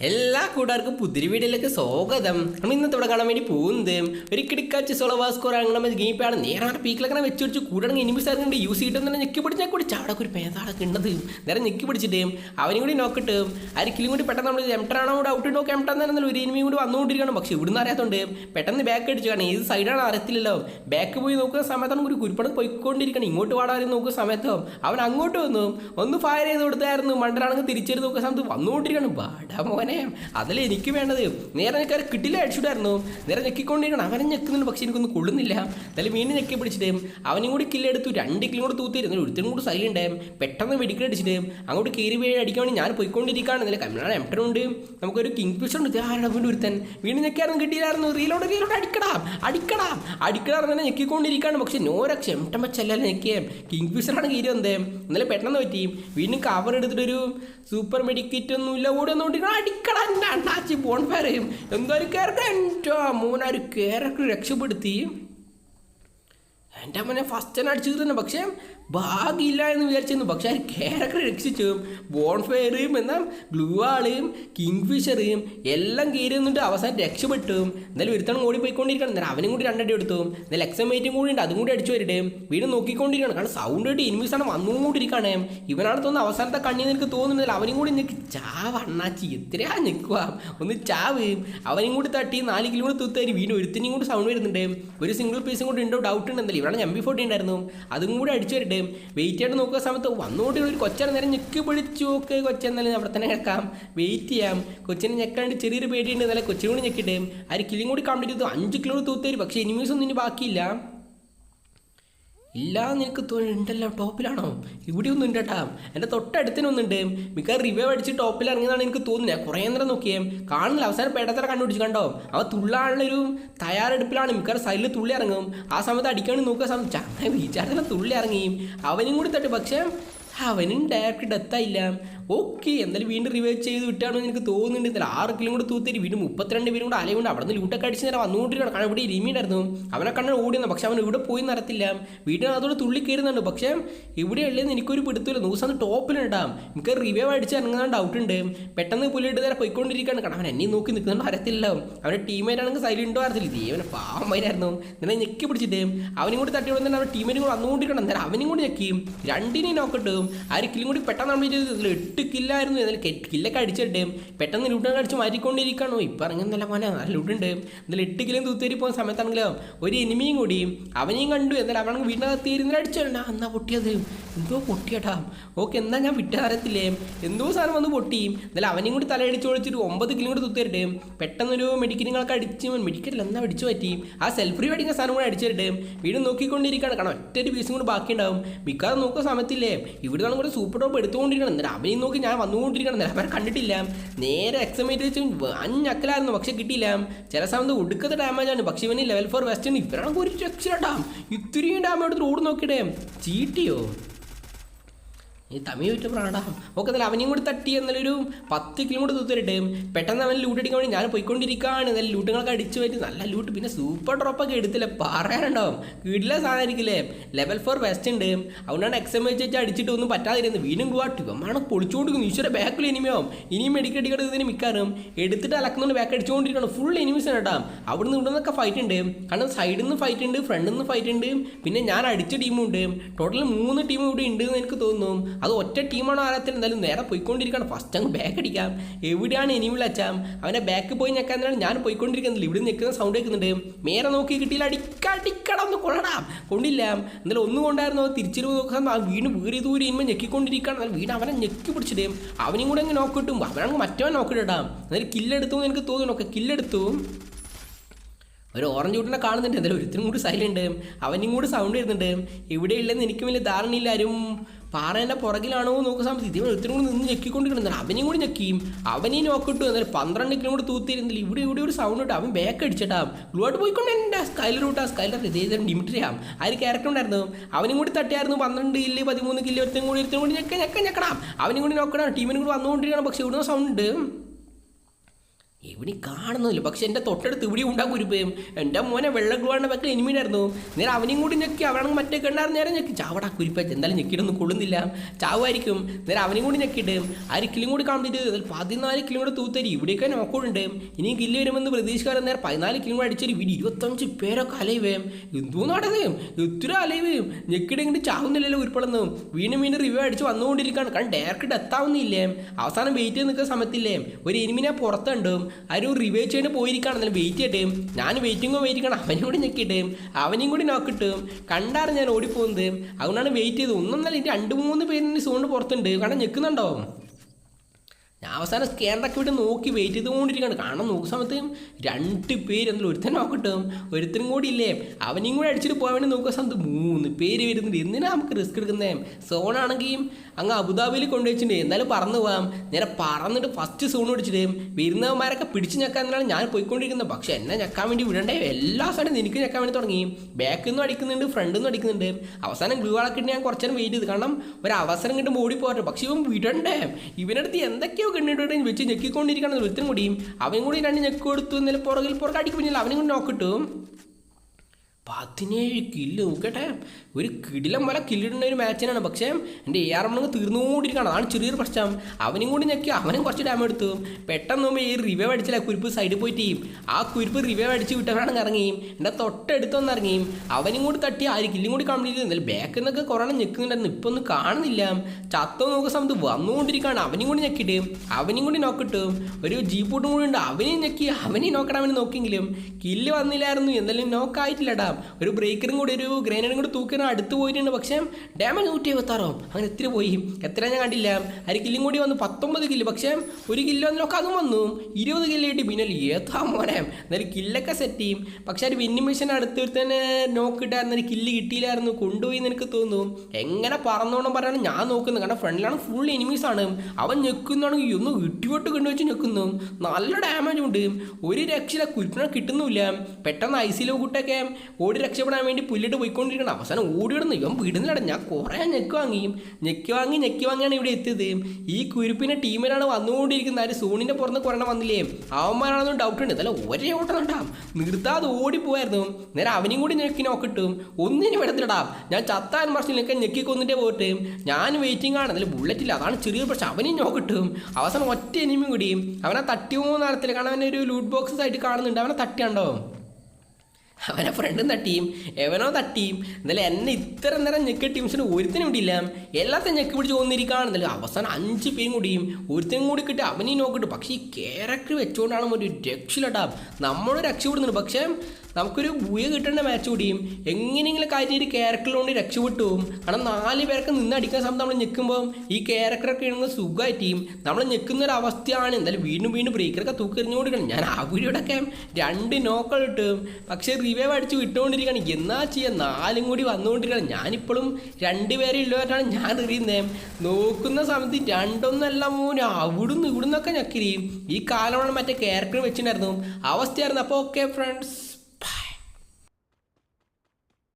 എല്ലാ കൂട്ടുകാർക്കും പുതിരി വീഡിയോയിലേക്ക് സ്വാഗതം. നമ്മൾ ഇന്നത്തെ ഇവിടെ കാണാൻ വേണ്ടി പോകുന്നത് ഒരു കിടക്കാച്ച് സോളവാസ്കോർ സ്കോർ അങ്ങനെ ഗെയിം പാണ് നേരെ പീക്കിലൊക്കെ വെച്ച് വെച്ച് കൂടണെങ്കിൽ ആയിരുന്നു യൂസ് ചെയ്തിട്ട് തന്നെ ഞെക്കി പിടിച്ചാൽ കൂടി ചാടൊക്കെ ഒരു പേതാളൊക്കെ ഉണ്ടത് നേരെ ഞെക്കി പിടിച്ചിട്ട് അവനും കൂടി നോക്കിട്ട് ആരിക്കലും കൂടി പെട്ടെന്ന് നമ്മൾ എംട്ടറാണോ കൂടെ ഔട്ട് നോക്കി എംട്ടാന്ന് ഒരു ഇനിമിയും കൂടി വന്നുകൊണ്ടിരിക്കണം പക്ഷെ ഇവിടുന്ന് അറിയാത്തതുകൊണ്ട് പെട്ടെന്ന് ബാക്ക് അടിച്ചു കാരണം ഏത് സൈഡാണ് അറിയത്തില്ലല്ലോ. ബാക്ക് പോയി നോക്കുന്ന സമയത്താണ് ഒരു കുരുപ്പടം പോയിക്കൊണ്ടിരിക്കണം. ഇങ്ങോട്ട് പാടാതെ നോക്കുന്ന സമയത്തോ അവൻ അങ്ങോട്ട് വന്നു. ഒന്ന് ഫയർ ചെയ്ത് കൊടുത്തായിരുന്നു. മണ്ടനാണെങ്കിൽ തിരിച്ചെടുത്ത് നോക്കുന്ന സമയത്ത് വന്നുകൊണ്ടിരിക്കണം ബാടാ മോനെ അതല്ലേ എനിക്ക് വേണ്ടത്? നേരെ നിൽക്കാൻ കിട്ടില്ല അടിച്ചിട്ടായിരുന്നു നേരെ ഞെക്കിക്കൊണ്ടിരിക്കണം അവനെ ഞെക്കുന്നുണ്ട് പക്ഷെ എനിക്കൊന്നും കൊള്ളുന്നില്ല. എന്നാലും വീണ്ടും ഞെക്കി പിടിച്ചിട്ട് അവനും കൂടി കില്ലെടുത്തു രണ്ട് കിലും കൂടെ തൂത്തിരുന്നു ഒരുത്തരും കൂടി സൈലുണ്ട് പെട്ടെന്ന് വെടിക്കൽ അടിച്ചിട്ട് അങ്ങോട്ട് കയറി വീഴ് അടിക്കാൻ ഞാൻ പോയിക്കൊണ്ടിരിക്കുകയാണ്. എന്നാലും കമ്മിനാണ് എംട്ടനുണ്ട് നമുക്കൊരു കിങ് ഫിഷർ ഉണ്ട് ആരുടെ വീണ്ടും ഒരുത്തൻ? വീണ്ടും ഞെക്കായിരുന്നു കിട്ടിയില്ലായിരുന്നു. റീലോട് റീലോട് അടിക്കടാം അടിക്കടാം. എന്ന് തന്നെ ഞെക്കിക്കൊണ്ടിരിക്കുകയാണ്. പക്ഷെ നോരക്ഷ എംട്ടം വെച്ചല്ല ഞെക്കിയേ? കിങ് ഫിഷറാണ് കീരി വന്നേ. എന്നാലും പെട്ടെന്ന് പറ്റി. വീണ്ടും കവർ എടുത്തിട്ടൊരു സൂപ്പർ മെഡിക്കറ്റ് ഒന്നും ഇല്ല ഓടി ഒന്നും അടിക്കടാ എന്റെ അണ്ണാച്ചി എന്തൊരു ഒരു എന്റെ മൂന്നാൽ കയറൊക്കെ രക്ഷപ്പെടുത്തി. എന്റെ അമ്മനെ ഫസ്റ്റ് തന്നെ അടിച്ചു തന്നെ പക്ഷേ ഭാഗ്യമില്ല എന്ന് വിചാരിച്ചിരുന്നു. പക്ഷെ ആ ക്യാരക്ടർ രക്ഷിച്ചു ബോൺഫയറും എന്നാൽ ഗ്ലൂ ആളും കിങ് ഫിഷറും എല്ലാം കയറി നിന്നിട്ട് അവസാനം രക്ഷപ്പെട്ടു. എന്നാലും ഒരുത്തണം ഓടി പോയിക്കൊണ്ടിരിക്കണം എന്നാൽ അവനും കൂടി രണ്ടടി എടുത്തു. എന്നാൽ എക്സമേറ്റും കൂടി ഉണ്ട്. അതും കൂടി അടിച്ചു വരട്ടെ. വീട് നോക്കിക്കൊണ്ടിരിക്കണം കാരണം സൗണ്ട് ആയിട്ട് ആണ് വന്നുകൊണ്ടിരിക്കണേ ഇവനാണ് തോന്നുന്നത് അവസാനത്തെ കണ്ണി നിനക്ക് തോന്നുന്നില്ല അവനും കൂടി നിനക്ക് ചാവണ്ണാച്ചി എത്രയാ നിൽക്കുക ഒന്ന് ചാവ്. അവനും കൂടി തട്ടി നാല് കിലോ കൂടി തൂത്തേരി വീണ്ടും ഒരുത്തിനും കൂടി സൗണ്ട് വരുന്നുണ്ട്. ഒരു സിംഗിൾ പീസും കൂടി ഉണ്ടോ? ഡൗട്ട് ഉണ്ടെന്നല്ലേ. ഇവിടെ എം ബി ഫോർട്ടി ഉണ്ടായിരുന്നു. അതും കൂടി അടിച്ചു വരട്ടെ. വെയിറ്റ് ചെയ്ത് നോക്കുന്ന സമയത്ത് വന്നുകൊണ്ട് ഒരു കൊച്ചനെ നേരം ഞെക്ക് പിടിച്ചു ഓക്കെ കൊച്ചെന്നാലും അവിടെ തന്നെ കിടക്കാം. വെയിറ്റ് ചെയ്യാം. കൊച്ചിനെ ഞെക്കാണ്ട് ചെറിയൊരു പേടിയുണ്ട്. എന്നാലും കൊച്ചിനും കൂടി ആ ഒരു കിലും കൂടി കംപ്ലീറ്റ് ചെയ്തു. അഞ്ച് കിലോ തൂത്തേരി. പക്ഷേ എനിമീസ് ഒന്നും ഇനി ബാക്കിയില്ല. ഇല്ല നിനക്ക് ഉണ്ടല്ലോ ടോപ്പിലാണോ ഇവിടെ ഒന്നും ഉണ്ട് കേട്ടാ എന്റെ തൊട്ടടുത്തിനൊന്നുണ്ട് മിക്ക റിവൈവ് അടിച്ച് ടോപ്പിൽ ഇറങ്ങിയതാണ് എനിക്ക് തോന്നുന്നത് കുറേ നേരം നോക്കിയേ കാണില്ല അവസാനം പേടത്തറ കണ്ടുപിടിച്ച് കണ്ടോ അവ തുള്ളാനുള്ളൊരു തയ്യാറെടുപ്പിലാണ് മിക്ക സൈഡിൽ തുള്ളി ഇറങ്ങും ആ സമയത്ത് അടിക്കാണ്ട് നോക്കുക സമയം ചങ്ങ റീചാർജിനെ തുള്ളി ഇറങ്ങി അവനും കൂടി തട്ടി പക്ഷേ അവനും ഡയറക്റ്റ് ഡെത്തായില്ല ഓക്കെ എന്തായാലും വീണ്ടും റിവൈവ് ചെയ്ത് വിട്ടാണോ എനിക്ക് തോന്നുന്നുണ്ട്. എന്നാലും ആറ് കിലോ കൂടെ തൂത്തിരി വീണ്ടും മുപ്പത്തിരണ്ട് പേരും കൂടെ അലയുണ്ട് അവിടെ നിന്ന് ലൂട്ടൊക്കെ അടിച്ച് നേരം വന്നുകൊണ്ടിരിക്കണം കാരണം ഇവിടെ ഇരിമീണ്ടായിരുന്നു അവനെ കണ്ണു ഓടിയെന്ന് പക്ഷെ അവൻ ഇവിടെ പോയി നടത്തില്ല. വീട്ടിനകത്തോടെ തുള്ളി കയറുന്നുണ്ട്. പക്ഷേ ഇവിടെ ഉള്ളതെന്ന് എനിക്കൊരു പിടുത്തില്ല നൂസാണ് ടോപ്പിലുണ്ടാവും എനിക്ക് റിവൈവ് അടിച്ച് ഇറങ്ങുന്ന ഡൗട്ട് ഉണ്ട്. പെട്ടെന്ന് പുലിയിട്ട് നേരെ പോയിക്കൊണ്ടിരിക്കുകയാണ്. കാരണം അവൻ എന്നെ നോക്കി നിൽക്കുന്നുണ്ട്. അറിയത്തില്ല അവന്റെ ടീമേറ്റാണെങ്കിൽ സൈലന്റോ അറിയത്തില്ല ഇതേ അവനെ പാവമായിരുന്നു നിന്നെ ഞെക്കി പിടിച്ചിട്ട് അവനും കൂടി തട്ടി വിടുന്ന അവന്റെ ടീമേറ്റ് കൂടെ വന്നുകൊണ്ടിരിക്കണം എന്നാലും അവനും കൂടി ഞെക്കി. രണ്ടിനെയും നോക്കട്ടും ആ ഒരിക്കലും കൂടി പെട്ടെന്ന് നമ്മൾ ചെയ്തത് എട്ട് കില്ലായിരുന്നു. എന്നാലും കില്ലൊക്കെ അടിച്ചിട്ട് പെട്ടെന്ന് ലുട്ടൊക്കെ അടിച്ച് മാറ്റിക്കൊണ്ടിരിക്കണോ ഇപ്പം ഇറങ്ങുന്നില്ല മോനെ നല്ല ലൂട്ടുണ്ട് എന്നാലും എട്ട് കിലോ തൂത്തേരി പോകുന്ന സമയത്താണെങ്കിലോ ഒരു എനിമിയും കൂടി അവനെയും കണ്ടു. എന്നാലും അവനങ്ങ് വീട്ടിനകത്ത് ഇരുന്നിട്ട് അടിച്ചോണ്ടാ എന്നാ പൊട്ടിയത്? എന്തോ പൊട്ടിയട്ടാ ഓക്കെ എന്നാ ഞാൻ വിട്ട അറിയത്തില്ലേ എന്തോ സാധനം വന്ന് പൊട്ടി. എന്നാലും അവനെയും കൂടി തലയടിച്ച് ഒളിച്ചിട്ട് ഒമ്പത് കിലോ കൂടി തൂത്തേരിട്ട് പെട്ടെന്നൊരു മെഡിക്കലുകളൊക്കെ അടിച്ച് മെഡിക്കൽ എന്നാ അടിച്ചു പറ്റി? ആ സെൽഫ് റീ അടിക്കുന്ന സാധനം കൂടെ അടിച്ചിട്ട് വീട് നോക്കിക്കൊണ്ടിരിക്കുകയാണ്. കാരണം ഒറ്റ ഒരു പീസും കൂടി ബാക്കിയുണ്ടാവും. മിക്കാതെ നോക്കുന്ന സമയത്തില്ലേ? ഇവിടെ നമ്മൾ കൂടെ സൂപ്പർ ടോപ്പ് എടുത്തുകൊണ്ടിരിക്കണം. എന്നിട്ട് അവനെയും നോക്കി ഞാൻ വന്നുകൊണ്ടിരിക്കണം അവരെ കണ്ടിട്ടില്ല. നേരെ എക്സമേറ്റ് വെച്ച് അഞ്ഞക്കലായിരുന്നു പക്ഷെ കിട്ടിയില്ല. ചില സമയത്ത് ഒടുക്കത്തെ ഡാമേജ് ആണ് പക്ഷെ ഇവന് ലെവൽ ഫോർ വെസ്റ്റേൺ ഇവരാണെങ്കിൽ ഒരു രക്ഷയിടാം ഇത്രയും ഡാമേജ് എടുത്ത് റോഡ് നോക്കിയിടേ. ചീട്ടിയോ? ഈ തമിഴ് വിറ്റ പ്രാണാ ഓക്കെ എന്നാലും അവനെയും കൂടി തട്ടി എന്നാലൊരു പത്ത് കിലോ കൂടി തൂത്തിരട്ടെ പെട്ടെന്ന് അവൻ ലൂട്ട് അടിക്കാൻ വേണ്ടി ഞാൻ പോയിക്കൊണ്ടിരിക്കുകയാണ് എന്നാലും ലൂട്ടുകളൊക്കെ അടിച്ചു പറ്റി നല്ല ലൂട്ട് പിന്നെ സൂപ്പർ ഡ്രോപ്പൊക്കെ എടുത്തില്ല? പറയാനുണ്ടാവും. വീട്ടിലെ സാധനമായിരിക്കില്ലേ ലെവൽ ഫോർ വെസ്റ്റ് ഉണ്ട്. അതുകൊണ്ടാണ് എക്സാം വെച്ച് വെച്ച് അടിച്ചിട്ട് ഒന്നും പറ്റാതിരുന്നത്. വീണ്ടും ഗുവാട്ടി അമ്മാണ് പൊളിച്ചുകൊണ്ടിരിക്കുന്നു ഈശ്വര ബാക്കിൽ ഇനിമയാവും ഇനിയും മെഡിക്കൽ ഇതിന് മിക്കാറും എടുത്തിട്ട് അലക്കുന്നുണ്ട് ബാക്ക് അടിച്ചുകൊണ്ടിരിക്കണം ഫുൾ എനിമീസ് ആണ് കേട്ടോ. അവിടുന്ന് ഇവിടെ നിന്നൊക്കെ ഫൈറ്റ് ഉണ്ട്. കാരണം സൈഡിൽ നിന്ന് ഫൈറ്റ് ഉണ്ട് ഫ്രണ്ടിൽ നിന്ന് ഫൈറ്റ് ഉണ്ട്. പിന്നെ ഞാൻ അടിച്ച ടീമുണ്ട് ടോട്ടൽ മൂന്ന് ടീം ഇവിടെ ഉണ്ട് എന്ന് എനിക്ക് തോന്നുന്നു. അത് ഒറ്റ ടീമാണോ ആരാത്തിന് എന്തായാലും നേരെ പോയിക്കൊണ്ടിരിക്കണം ഫസ്റ്റ് അങ്ങ് ബാക്ക് അടിക്കാം. എവിടെയാണ് ഇനി വിളിച്ചാം അവനെ ബാക്ക് പോയി ഞെക്കാൻ ഞാൻ പോയിക്കൊണ്ടിരിക്കുന്നില്ല. ഇവിടെ നിൽക്കുന്ന സൗണ്ട് കേൾക്കുന്നുണ്ട്. നേരെ നോക്കി കിട്ടിയില്ല. അടിക്കടിക്കണം ഒന്ന് കൊള്ളടാം. കൊണ്ടില്ല. എന്നാലും ഒന്നും കൊണ്ടായിരുന്നു. തിരിച്ചു നോക്കാൻ ആ വീണ് വീറി ദൂരെ ഇനിമ ഞെക്കിക്കൊണ്ടിരിക്കണം എന്നാൽ വീട് അവനെ ഞെക്കി പിടിച്ചിട്ട് അവനും കൂടെ അങ്ങ് നോക്കിട്ടും അവനാണെങ്കിൽ മറ്റവൻ നോക്കിട്ടാം എന്നാലും കില്ലെടുത്തു എന്ന് എനിക്ക് തോന്നുന്നു. ഒക്കെ കില്ലെടുത്തു ഒരു ഓറഞ്ച് കൂട്ടിനെ കാണുന്നുണ്ട്. എന്തായാലും ഒരുത്തിനും കൂടി സൈലന്റ് അവനും കൂടി സൗണ്ട് വരുന്നുണ്ട്. എവിടെയുള്ളതെന്ന് എനിക്കും വലിയ ധാരണയില്ല. ആരും പാറേന്റെ പുറകിലാണോ എന്ന് നോക്കുന്ന സമയത്ത് ഇതേ ഒരുത്തിനും കൂടി നിന്ന് ഞെക്കിക്കൊണ്ടിരിക്കണം. അവനെയും കൂടി ഞെക്കിയും. അവനെയും നോക്കിട്ടു എന്നാലും പന്ത്രണ്ട് കിലോ കൂടി തൂത്തിരുന്നില്ല ഇവിടെ ഇവിടെ ഒരു സൗണ്ട് ഇട്ട്. അവൻ ബാക്ക് അടിച്ചിട്ടാ. ഗ്ലോട്ട് പോയിക്കൊണ്ട് എന്റെ സ്കൈലർ ആ. സ്കൈലർ ഇതേ ഡിമിട്രിയാം ആ. ഒരു ക്യാരക്ടർ ഉണ്ടായിരുന്നു. അവനും കൂടി തട്ടിയായിരുന്നു. പന്ത്രണ്ട് കില്ല് പതിമൂന്ന് കില്ല് ഒരുത്തും കൂടി ഒരുത്തും കൂടി ഞെക്ക ഞെക്ക ഞെക്കണം. അവനും കൂടി നോക്കണം ടീമിനും കൂടി വന്നുകൊണ്ടിരിക്കണം പക്ഷെ ഇവിടുന്ന് സൗണ്ട് ഉണ്ട്. ഇവിടെ കാണുന്നില്ല. പക്ഷെ എന്റെ തൊട്ടടുത്ത് ഇവിടെ ഉണ്ടാകും പേം എന്റെ മോനെ വെള്ളം ഗ്ലൂവാണ് വെക്കൽ എനിമീനായിരുന്നു. നേരെ അവനെയും കൂടി ഞെക്കി അവനാണെങ്കിൽ മറ്റേ കണ്ടാർ നേരെ ഞെക്കി. ചാവടാ കുരിപ്പച്ച. എന്തായാലും ഞെക്കിയിട്ടൊന്നും കൊള്ളുന്നില്ല. ചാവായിരിക്കും നേരെ അവനെയും കൂടി ഞെക്കിയിട്ട് ആ ഒരു കില്ലും കൂടി കംപ്ലീറ്റ് പതിനാല് കിലും കൂടെ തൂത്തരി. ഇവിടെയൊക്കെ നോക്കോടുണ്ട് ഇനി കില്ല് വരുമെന്ന് പ്രതീക്ഷിക്കാറ് നേരെ പതിനാല് കിലും കൂടെ അടിച്ചൊരു വീട്. ഇരുപത്തഞ്ച് പേരൊക്കെ അലയുവേം. എന്തോ നടക്കുകയും എത്ര അലയുവേം. ഞെക്കിടെ ഇങ്ങോട്ട് ചാവുന്നില്ലല്ലോ ഉരുപ്പളന്ന് വീണ്ടും വീണ്ടും റിവ്യൂ അടിച്ച് വന്നുകൊണ്ടിരിക്കുകയാണ് കാരണം ഡയറക്റ്റ് എത്താവുന്നില്ലേ അവസാനം വെയിറ്റ് നിൽക്കുന്ന സമയത്തില്ലേ. ഒരു എനിമിനെ പുറത്തുണ്ട് ആരും റിവ്യൂ ചെയ്ത് പോയിരിക്കുകയാണ് എന്നാലും വെയിറ്റ് ചെയ്യട്ടെ. ഞാൻ വെയിറ്റിങ്ങോ വെയിറ്റിക്കണം അവനും കൂടി ഞെക്കിയിട്ട്. അവനെയും കൂടി നോക്കിട്ട് കണ്ടാണ് ഞാൻ ഓടിപ്പോകുന്നത്. അതുകൊണ്ടാണ് വെയിറ്റ് ചെയ്തത്. ഒന്നൊന്നല്ല രണ്ട് മൂന്ന് പേരിന് സോണിന് പുറത്തുണ്ട്. കാരണം ഞെക്കുന്നുണ്ടോ? ഞാൻ അവസാനം സ്കാനറൊക്കെ വിട്ട് നോക്കി വെയിറ്റ് ചെയ്തുകൊണ്ടിരിക്കുകയാണ്. കാരണം നോക്കുന്ന സമയത്ത് രണ്ട് പേര് എന്തെങ്കിലും ഒരുത്തൻ നോക്കട്ടും ഒരുത്തനും കൂടി ഇല്ലേ? അവനെയും കൂടി അടിച്ചിട്ട് പോകാൻ വേണ്ടി നോക്കുന്ന സമയത്ത് മൂന്ന് പേര് വരുന്നുണ്ട്. എന്തിനാ നമുക്ക് റിസ്ക് എടുക്കുന്നേ? സോണാണെങ്കിൽ അങ്ങ് അബുദാബിയിൽ കൊണ്ടുവച്ചിട്ടുണ്ട് എന്നാലും പറന്നു പോകാം നേരെ പറന്നിട്ട് ഫസ്റ്റ് സോൺ പിടിച്ചിട്ട് വരുന്നവന്മാരൊക്കെ പിടിച്ച് ഞെക്കാൻ എന്നാണ് ഞാൻ പോയിക്കൊണ്ടിരിക്കുന്നത്. പക്ഷെ എന്നെ ഞെക്കാൻ വേണ്ടി വിടണ്ടേ? എല്ലാ സ്ഥലത്തും എനിക്ക് ഞെക്കാൻ വേണ്ടി തുടങ്ങി. ബാക്കിൽ നിന്നും അടിക്കുന്നുണ്ട് ഫ്രണ്ടിൽ നിന്നും അടിക്കുന്നുണ്ട്. അവസാനം ഗ്ലൂ ആളൊക്കെ ഞാൻ കുറച്ചേരം വെയിറ്റ് ചെയ്ത്. കാരണം ഒരു അവസരം കിട്ടുമ്പോൾ ഓടി പോകട്ടെ പക്ഷെ ഇവൻ വിടണ്ടേ? ഇവനടുത്ത് എന്തൊക്കെയോ കണ്ണിട്ട് വെച്ച് ഞെക്കിക്കൊണ്ടിരിക്കണം ഒരുത്തനും കൂടിയും അവൻ കൂടി രണ്ട് ഞെക്ക് കൊടുത്തു എന്നാലും പുറകിൽ പുറകെ അടിക്കും പിന്നില്ല അവനും കൂടി നോക്കിട്ടും. പതിനേഴ് കില്ല് നോക്കട്ടെ. ഒരു കിടിലം പോലെ കില്ലിടുന്ന ഒരു മാച്ചിനാണ് പക്ഷേ എന്റെ എ ആർ എമ്മണെങ്കിൽ തീർന്നുകൊണ്ടിരിക്കുകയാണ്. അതാണ് ചെറിയൊരു പ്രശ്നം. അവനും കൂടി ഞെക്കി. അവനും കുറച്ച് ഡാമ് എടുത്തു. പെട്ടെന്ന് നോക്കുമ്പോൾ ഈ റിവൈവ് അടിച്ചില്ല കുരിപ്പ് സൈഡിൽ പോയിട്ട് ആ കുരിപ്പ് റിവൈവ് അടിച്ച് വിട്ടവനാണ് ഇറങ്ങി. എന്റെ തൊട്ടടുത്തൊന്ന് ഇറങ്ങി. അവനും കൂടി തട്ടി ആ കില്ലും കൂടി കംപ്ലീറ്റ് ചെയ്തു. എന്നാലും ബാക്കിൽ നിന്നൊക്കെ കുറേ ഞെക്കുന്നുണ്ടായിരുന്നു. ഇപ്പം ഒന്നും കാണുന്നില്ല. ചത്തോ നോക്കുന്ന സമയത്ത് വന്നുകൊണ്ടിരിക്കുകയാണ്. അവനും കൂടി ഞെക്കിയിട്ട്. അവനും കൂടി നോക്കിട്ട് ഒരു ജീപ്പൂട്ടും കൂടി ഉണ്ട്. അവനെയും ഞെക്കി. അവനെയും നോക്കണം അവന് നോക്കിയെങ്കിലും കില്ല് വന്നില്ലായിരുന്നു. എന്തായാലും നോക്കായിട്ടില്ലടാ ഒരു ബ്രേക്കറും കൂടി ഒരു ഗ്രനേഡും കൂടി തൂക്കി അടുത്ത് പോയിട്ടുണ്ട്. പക്ഷേ ഡാമേജ് നൂറ്റി എഴുപത്താറോ അങ്ങനെ എത്ര പോയി. എത്ര ഞാൻ കണ്ടില്ല. അര കില്ലും കൂടി വന്നു പത്തൊമ്പത് കില്ല് പക്ഷേ ഒരു കില്ല് വന്നൊക്കെ അതും വന്നു. ഇരുപത് കില്ല് കിട്ടി. പിന്നെ ഏതാ മോനെ? എന്നാലും കില്ലൊക്കെ സെറ്റ് ചെയ്യും. പക്ഷേ ഒരു വിന്നിംഗ് മെഷീൻ അടുത്ത് തന്നെ ഒരു കില്ല് കിട്ടിയില്ലായിരുന്നു. കൊണ്ടുപോയി എന്ന് എനിക്ക് തോന്നുന്നു. എങ്ങനെ പറന്നോണം പറയാണ് ഞാൻ നോക്കുന്നത്. കാരണം ഫ്രണ്ടിലാണ് ഫുൾ എനിമീസ് ആണ്. അവൻ ഞെക്കുന്നതാണെങ്കിൽ ഒന്ന് ഇട്ടിവട്ട് കൊണ്ടുവച്ച് ഞെക്കുന്നു. നല്ല ഡാമേജ് ഉണ്ട്. ഒരു രക്ഷ കുരുപ്പിനെ കിട്ടുന്നില്ല പെട്ടെന്ന് ഐസിലോ കൂട്ടൊക്കെ ഓടി രക്ഷപ്പെടാൻ വേണ്ടി പുല്ലിട്ട് പോയിക്കൊണ്ടിരിക്കണം. അവസാനം ഓടിയിടുന്നു ഇവൻ വിടുന്നില്ല ഞാൻ കുറേ ഞെക്ക് വാങ്ങിയും ഞെക്ക് വാങ്ങി ഞെക്ക് വാങ്ങിയാണ് ഇവിടെ എത്തിയത്. ഈ കുരുപ്പിനെ ടീമിലാണ് വന്നുകൊണ്ടിരിക്കുന്നത്. ആര് സോണിന്റെ പുറത്ത് കുറേ വന്നില്ലേ? അവന്മാരാണെന്നും ഡൗട്ട് ഉണ്ട്. അതല്ല ഒരേ ഓട്ടം ഉണ്ടാവും നിർത്താതെ ഓടിപ്പോയായിരുന്നു നേരെ അവനും കൂടി ഞെക്കി നോക്കിട്ടും ഒന്നിനും വിടത്തിലിടാം ഞാൻ ചത്താൻ മാർഷിനൊക്കെ ഞെക്കി കൊന്നിട്ടേ പോയിട്ട് ഞാൻ വെയിറ്റിംഗ് ആണ്. അതിൽ ബുള്ളറ്റ് ഇല്ല. അതാണ് ചെറിയ പ്രശ്നം. അവനും നോക്കിട്ടും അവസാനം ഒറ്റ എനിമി കൂടിയും അവനെ തട്ടി മൂന്നാളത്തിൽ കാരണം അവനൊരു ഒരു ലൂട്ട് ബോക്സ് ആയിട്ട് കാണുന്നുണ്ട്. അവനെ തട്ടിയാണ്ടോ? അവനെ ഫ്രണ്ടും തട്ടിയും എവനോ തട്ടിയും. എന്നാലും എന്നെ ഇത്ര നേരം ഞെക്കിയ ടീംസിന് ഒരുത്തിനും കൂടിയില്ല എല്ലാത്തിനും ഞെക്ക് പിടിച്ച് കൊന്നിരിക്കുകയാണെന്നല്ലോ അവസാനം അഞ്ച് പേരും കൂടിയും ഒരുത്തിനും കൂടി കിട്ടി. അവനെയും നോക്കിട്ട് പക്ഷേ ഈ ക്യാരക്ടർ വെച്ചുകൊണ്ടാണ് ഒരു രക്ഷയിലട്ടാ നമ്മൾ രക്ഷപ്പെടുന്നുണ്ട് പക്ഷേ നമുക്കൊരു ബുയ കിട്ടേണ്ട മാച്ച് കൂടിയും എങ്ങനെയെങ്കിലും കാര്യം ഒരു ക്യാരക്ടറിലോണ്ട് രക്ഷപ്പെട്ടു. പോകും കാരണം നാല് പേർക്ക് നിന്ന് അടിക്കുന്ന സമയത്ത് നമ്മൾ ഞെക്കുമ്പോൾ ഈ ക്യാരക്ടറൊക്കെ ഇടുന്ന സുഖമായിട്ടും നമ്മൾ നിൽക്കുന്ന ഒരു അവസ്ഥയാണ്. എന്തായാലും വീണ്ടും വീണ്ടും ബ്രേക്കറൊക്കെ തൂക്കെറിഞ്ഞു കൊടുക്കണം. ഞാൻ ആ വീഡിയോടൊക്കെ രണ്ട് നോക്കൾ കിട്ടും പക്ഷേ റിവൈവ് അടിച്ച് വിട്ടുകൊണ്ടിരിക്കുകയാണ്. എന്നാ ചെയ്യാം? നാലും കൂടി വന്നുകൊണ്ടിരിക്കുകയാണ്. ഞാനിപ്പോഴും രണ്ടുപേരെ ഉള്ളവരാണ് ഞാൻ എറിയുന്നത് നോക്കുന്ന സമയത്ത് രണ്ടൊന്നല്ല മൂന്ന് അവിടുന്ന് ഇവിടുന്നൊക്കെ ഞക്കിരിയും. ഈ കാലമാണ് മറ്റേ ക്യാരക്ടർ വെച്ചിട്ടുണ്ടായിരുന്നു. അവസ്ഥയായിരുന്നു അപ്പോൾ ഓക്കെ ഫ്രണ്ട്സ്